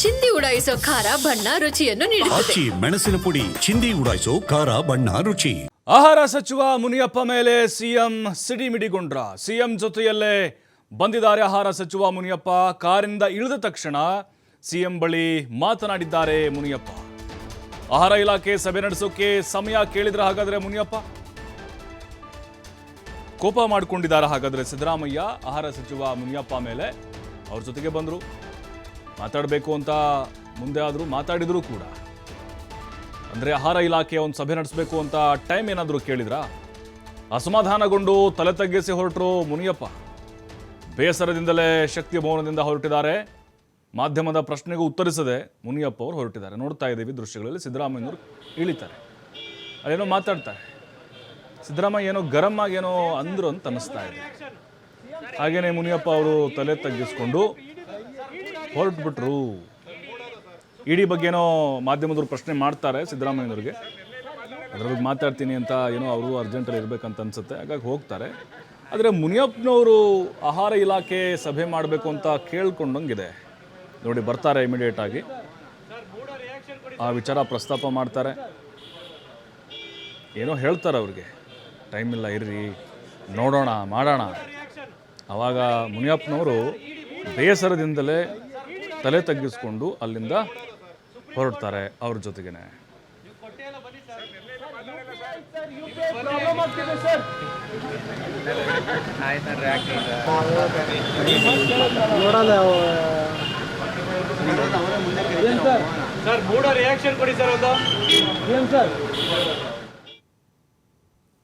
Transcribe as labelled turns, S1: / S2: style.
S1: ಚಿಂದಿ ಉಡಾಯಿಸೋ ಖಾರ ಬಣ್ಣ ರುಚಿಯನ್ನು ನೀಡುತ್ತದೆ.
S2: ಆಚಿ ಮೆಣಸಿನ ಪುಡಿ ಚಿಂದಿ ಉಡಾಯಿಸೋ ಖಾರ ಬಣ್ಣ ರುಚಿ.
S3: ಆಹಾರ ಸಚಿವ ಮುನಿಯಪ್ಪ ಮೇಲೆ ಸಿಎಂ ಸಿಡಿಮಿಡಿಗೊಂಡ್ರ. ಸಿಎಂ ಜೊತೆಯಲ್ಲೇ ಬಂದಿದ್ದಾರೆ ಆಹಾರ ಸಚಿವ ಮುನಿಯಪ್ಪ. ಕಾರಿಂದ ಇಳಿದ ತಕ್ಷಣ ಸಿಎಂ ಬಳಿ ಮಾತನಾಡಿದ್ದಾರೆ ಮುನಿಯಪ್ಪ. ಆಹಾರ ಇಲಾಖೆ ಸಭೆ ನಡೆಸೋಕೆ ಸಮಯ ಕೇಳಿದ್ರ ಹಾಗಾದ್ರೆ ಮುನಿಯಪ್ಪ? ಕೋಪ ಮಾಡಿಕೊಂಡಿದ್ದಾರೆ ಹಾಗಾದ್ರೆ ಸಿದ್ದರಾಮಯ್ಯ. ಆಹಾರ ಸಚಿವ ಮುನಿಯಪ್ಪ ಮೇಲೆ ಅವ್ರ ಜೊತೆಗೆ ಬಂದರು. ಮಾತಾಡಬೇಕು ಅಂತ ಮುಂದೆ ಆದರೂ ಮಾತಾಡಿದರೂ ಕೂಡ. ಅಂದರೆ ಆಹಾರ ಇಲಾಖೆ ಒಂದು ಸಭೆ ನಡೆಸಬೇಕು ಅಂತ ಟೈಮ್ ಏನಾದರೂ ಕೇಳಿದ್ರಾ? ಅಸಮಾಧಾನಗೊಂಡು ತಲೆ ತಗ್ಗಿಸಿ ಹೊರಟರು ಮುನಿಯಪ್ಪ. ಬೇಸರದಿಂದಲೇ ಶಕ್ತಿ ಭವನದಿಂದ ಹೊರಟಿದ್ದಾರೆ. ಮಾಧ್ಯಮದ ಪ್ರಶ್ನೆಗೂ ಉತ್ತರಿಸದೆ ಮುನಿಯಪ್ಪ ಅವರು ಹೊರಟಿದ್ದಾರೆ. ನೋಡ್ತಾ ಇದ್ದೀವಿ ದೃಶ್ಯಗಳಲ್ಲಿ ಸಿದ್ದರಾಮಯ್ಯನವರು ಇಳಿತಾರೆ. ಅದೇನೋ ಮಾತಾಡ್ತಾರೆ. ಸಿದ್ದರಾಮಯ್ಯ ಏನೋ ಗರಂ ಆಗೇನೋ ಅಂದ್ರು ಅಂತ ಅನ್ನಿಸ್ತಾ ಇದೆ. ಹಾಗೇನೆ ಮುನಿಯಪ್ಪ ಅವರು ತಲೆ ತಗ್ಗಿಸ್ಕೊಂಡು ಹೊರಟ್ಬಿಟ್ರು. ಇಡೀ ಬಗ್ಗೆ ಏನೋ ಮಾಧ್ಯಮದವ್ರು ಪ್ರಶ್ನೆ ಮಾಡ್ತಾರೆ ಸಿದ್ದರಾಮಯ್ಯನವ್ರಿಗೆ. ಅದ್ರ ಬಗ್ಗೆ ಮಾತಾಡ್ತೀನಿ ಅಂತ ಏನೋ ಅವರು ಅರ್ಜೆಂಟಲ್ಲಿ ಇರಬೇಕಂತ ಅನ್ಸುತ್ತೆ. ಹಾಗಾಗಿ ಹೋಗ್ತಾರೆ. ಆದರೆ ಮುನಿಯಪ್ಪನವರು ಆಹಾರ ಇಲಾಖೆ ಸಭೆ ಮಾಡಬೇಕು ಅಂತ ಕೇಳ್ಕೊಂಡಂಗಿದೆ. ನೋಡಿ, ಬರ್ತಾರೆ ಇಮಿಡಿಯೇಟಾಗಿ ಆ ವಿಚಾರ ಪ್ರಸ್ತಾಪ ಮಾಡ್ತಾರೆ. ಏನೋ ಹೇಳ್ತಾರೆ ಅವ್ರಿಗೆ. ಟೈಮ್ ಇಲ್ಲ, ಇರ್ರಿ. ನೋಡೋಣ, ಮಾಡೋಣ. ಆವಾಗ ಮುನಿಯಪ್ಪನವರು ಬೇಸರದಿಂದಲೇ ತಲೆ ತಗ್ಗಿಸ್ಕೊಂಡು ಅಲ್ಲಿಂದ ಹೊರಡ್ತಾರೆ ಅವ್ರ ಜೊತೆಗೇನೆ.
S4: ನೋಡಲ್ಲ
S5: ಸರ್ ಮೂಡ ರಿಯಾಕ್ಷನ್ ಕೊಡಿ ಸರ್ ಒಂದು.
S4: ಏನು ಸರ್?